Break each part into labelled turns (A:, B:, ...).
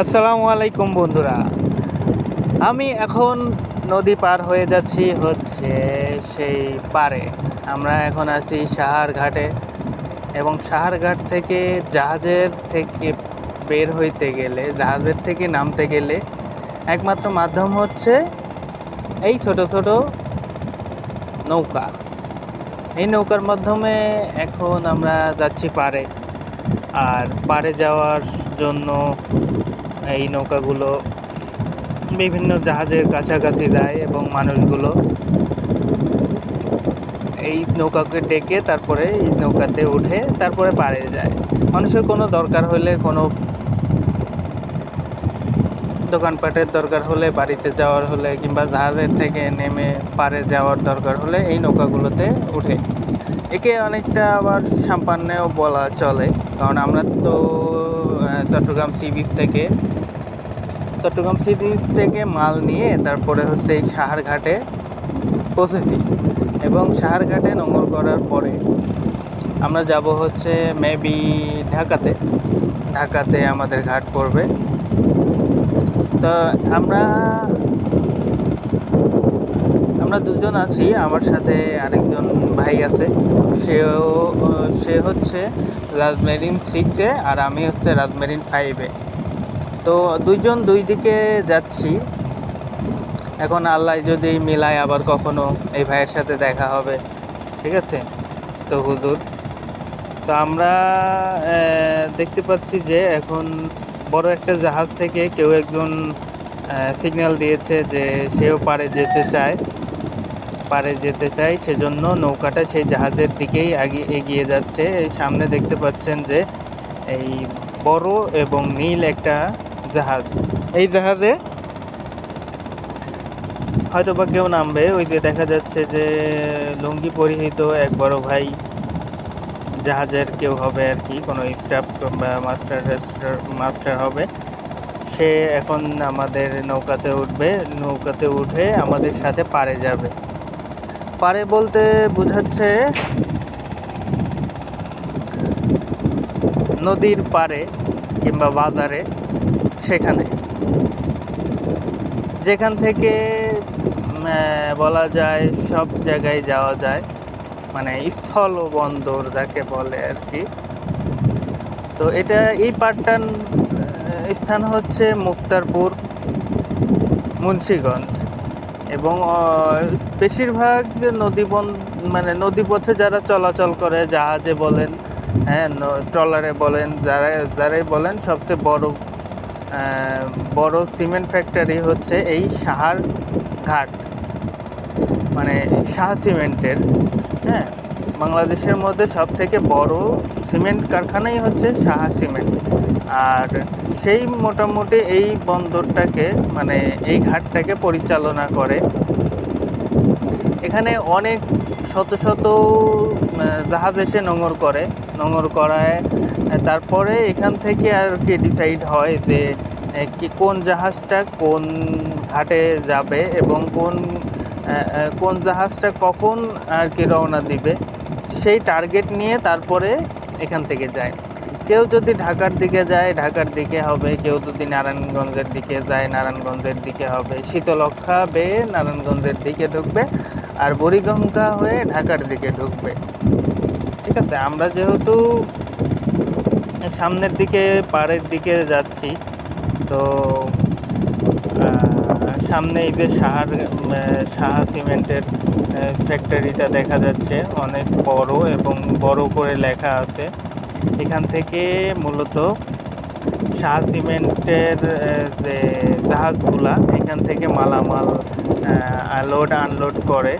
A: আসসালামু আলাইকুম বন্ধুরা। আমি এখন নদী পার হয়ে যাচ্ছি হচ্ছে সেই পারে। আমরা এখন আছি সাহার ঘাটে এবং সাহার ঘাট থেকে জাহাজের থেকে বের হইতে গেলে, জাহাজের থেকে নামতে গেলে একমাত্র মাধ্যম হচ্ছে এই ছোট ছোট নৌকা। এই নৌকার মাধ্যমে এখন আমরা যাচ্ছি পারে। আর পারে যাওয়ার জন্য এই নৌকাগুলো বিভিন্ন জাহাজের কাছাকাছি যায় এবং মানুষগুলো এই নৌকাকে ডেকে তারপরে এই নৌকাতে উঠে তারপরে পাড়ে যায়। মানুষের কোনো দরকার হলে, কোনো দোকানপাটের দরকার হলে, বাড়িতে যাওয়ার হলে কিংবা জাহাজের থেকে নেমে পারে যাওয়ার দরকার হলে এই নৌকাগুলোতে উঠে। একে অনেকটা আবার সাম্পান্নেও বলা চলে, কারণ আমরা তো চট্টগ্রাম সি বিচ থেকে। চট্টগ্রাম সি বিচ থেকে মাল নিয়ে তারপরে হচ্ছে এই সাহারঘাটে পৌঁছেছি এবং সাহারঘাটে নোংর করার পরে আমরা যাব হচ্ছে মেবি ঢাকাতে। ঢাকাতে আমাদের ঘাট পড়বে। তো আমরা আমরা দুজন আছি, আমার সাথে আরেকজন ভাই আছে। সেও, সে হচ্ছে রাজমেরিন সিক্সে আর আমি হচ্ছে রাজমেরিন ফাইভে তো দুইজন দুই দিকে যাচ্ছি। এখন আল্লাহ যদি মিলায় আবার কখনো এই ভাইয়ের সাথে দেখা হবে, ঠিক আছে? তো হুজুর, তো আমরা দেখতে পাচ্ছি যে এখন বড় একটা জাহাজ থেকে কেউ একজন সিগন্যাল দিয়েছে যে সেও পারে যেতে চায়। পারে যেতে চায় সেজন্য নৌকাটা সেই জাহাজের দিকেই এগিয়ে যাচ্ছে। এই সামনে দেখতে পাচ্ছেন যে এই বড় এবং নীল একটা জাহাজ। এই জাহাজে হয়তো বা কেউ নামবে। ওই যে দেখা যাচ্ছে যে লুঙ্গি পরিহিত এক বড় ভাই জাহাজের কেউ হবে আর কি, কোনো স্টাফ বা মাস্টার মাস্টার হবে। সে এখন আমাদের নৌকাতে উঠবে। নৌকাতে উঠে আমাদের সাথে পারে যাবে। পারে বলতে বোঝাচ্ছে নদীর পারে কিংবা বাজারে সেখানে। যেখান থেকে বলা যায় সব জায়গায় যাওয়া যায় মানে স্থল ও বন্দর যাকে বলে আর কি। তো এটা এই পাটটার আহ, স্থান হচ্ছে মুক্তারপুর মুন্সিগঞ্জ। এবং বেশিরভাগ নদী বন মানে নদীপথে যারা চলাচল করে, জাহাজে বলেন হ্যাঁ ট্রলারে বলেন, যারা, যারাই বলেন, সবচেয়ে বড় বড় সিমেন্ট ফ্যাক্টরি হচ্ছে এই সাহার ঘাট। মানে শাহ সিমেন্টের হ্যাঁ বাংলাদেশের মধ্যে সব থেকে বড় সিমেন্ট কারখানাই হচ্ছে সাহা সিমেন্ট। আর সেই মোটামুটি এই বন্দরটাকে মানে এই ঘাটটাকে পরিচালনা করে। এখানে অনেক শত শত জাহাজ এসে নোঙর করে। নোঙর করায়, তারপরে এখান থেকে আর কি ডিসাইড হয় যে কি কোন জাহাজটা কোন ঘাটে যাবে এবং কোন কোন জাহাজটা কখন আর কি রওনা দিবে। সেই টার্গেট নিয়ে তারপরে এখান থেকে যায়। কেউ যদি ঢাকার দিকে যায়, ঢাকার দিকে হবে। কেউ যদি নারায়ণগঞ্জের দিকে যায়, নারায়ণগঞ্জের দিকে হবে। শীতলক্ষা বেয়ে নারায়ণগঞ্জের দিকে ঢুকবে আর বুড়িগঙ্গা হয়ে ঢাকার দিকে ঢুকবে। ঠিক আছে? আমরা যেহেতু সামনের দিকে, পাড়ের দিকে যাচ্ছি, তো সামনে এই যে সাহার সাহা সিমেন্টের ফ্যাক্টরিটা দেখা যাচ্ছে। অনেক বড় এবং বড় করে লেখা আছে। এখান থেকে মূলত শাহ সিমেন্টের যে জাহাজগুলা, এখান থেকে মালামাল লোড আনলোড করে।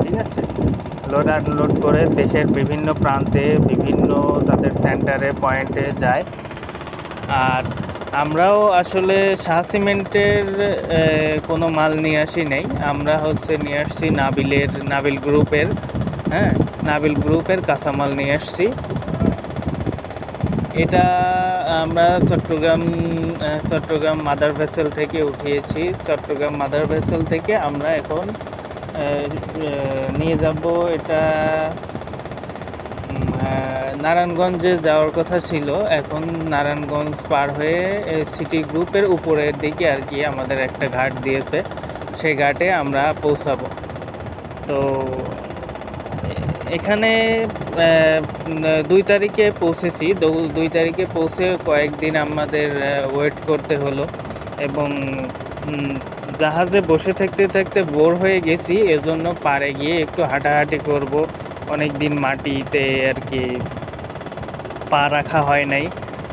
A: ঠিক আছে? লোড আনলোড করে দেশের বিভিন্ন প্রান্তে, বিভিন্ন তাদের সেন্টারে পয়েন্টে যায়। আর আমরাও আসলে শাহ সিমেন্টের কোনো মাল নিয়ে আসি নেই। আমরা হচ্ছে নিয়ে আসছি নাবিলের, নাবিল গ্রুপের হ্যাঁ? নাবিল গ্রুপের কাঁচামাল নিয়ে আসছি। এটা আমরা চট্টগ্রাম চট্টগ্রাম মাদার ভেসেল থেকে উঠিয়েছি। চট্টগ্রাম মাদার ভেসেল থেকে আমরা এখন নিয়ে যাব। এটা নারায়ণগঞ্জে যাওয়ার কথা ছিল। এখন নারায়ণগঞ্জ পার হয়ে সিটি গ্রুপের উপরের দিকে আর কি আমাদের একটা ঘাট দিয়েছে। সেই ঘাটে আমরা পৌঁছাবো। তো, এখানে দুই তারিখে পৌঁছেছি। দুই তারিখে পৌঁছে কয়েকদিন আমাদের ওয়েট করতে হলো এবং জাহাজে বসে থাকতে থাকতে বোর হয়ে গেছি। এজন্য পাড়ে গিয়ে একটু হাঁটাহাঁটি করব। অনেক দিন মাটিতে আর কি পা রাখা হয় নাই।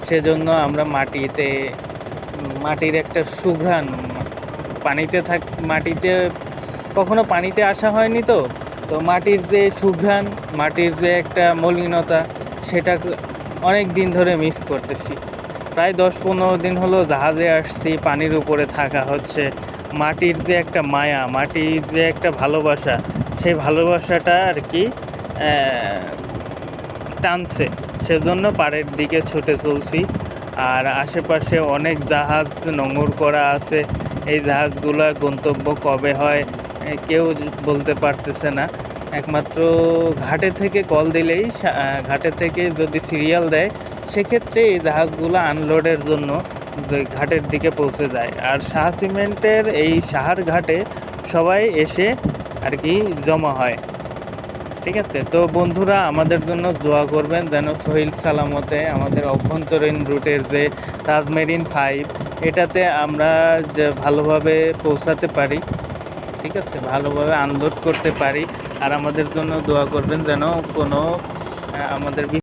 A: সেজন্য আমরা মাটিতে, মাটির একটা সুঘ্রাণ, পানিতে থাক, মাটিতে, কখনো পানিতে আসা হয়নি তো? তো মাটির যে সুঘ্রাণ, মাটির যে একটা মলিনতা, সেটা অনেক দিন ধরে মিস করতেছি। প্রায় দশ পনেরো দিন হলো জাহাজে আসছি, পানির উপরে থাকা হচ্ছে। মাটির যে একটা মায়া, মাটির যে একটা ভালোবাসা, সেই ভালোবাসাটা আর কি টানছে। সেজন্য পাড়ের দিকে ছুটে চলছি। আর আশেপাশে অনেক জাহাজ নোঙর করা আছে। এই জাহাজগুলোর গন্তব্য কবে হয় কেউ বলতে পারতেছে না। একমাত্র ঘাটে থেকে কল দিলেই ঘাটে থেকে যদি সিরিয়াল দেয়, সেক্ষেত্রে এই জাহাজগুলো আনলোডের জন্য ঘাটের দিকে পৌঁছে যায়। আর শাহ সিমেন্টের এই সাহার ঘাটে সবাই এসে আর কি জমা হয়। ঠিক আছে? তো বন্ধুরা, আমাদের জন্য দোয়া করবেন যেন সহিল সালামতে আমাদের অভ্যন্তরীণ রুটের যে তাজমেরিন ফাইভ এটাতে আমরা যে ভালোভাবে পৌঁছাতে পারি, ঠিক আছে? ভালোভাবে আনলোড করতে পারি। আর আমাদের জন্য দোয়া করবেন যেন কোনো আমাদের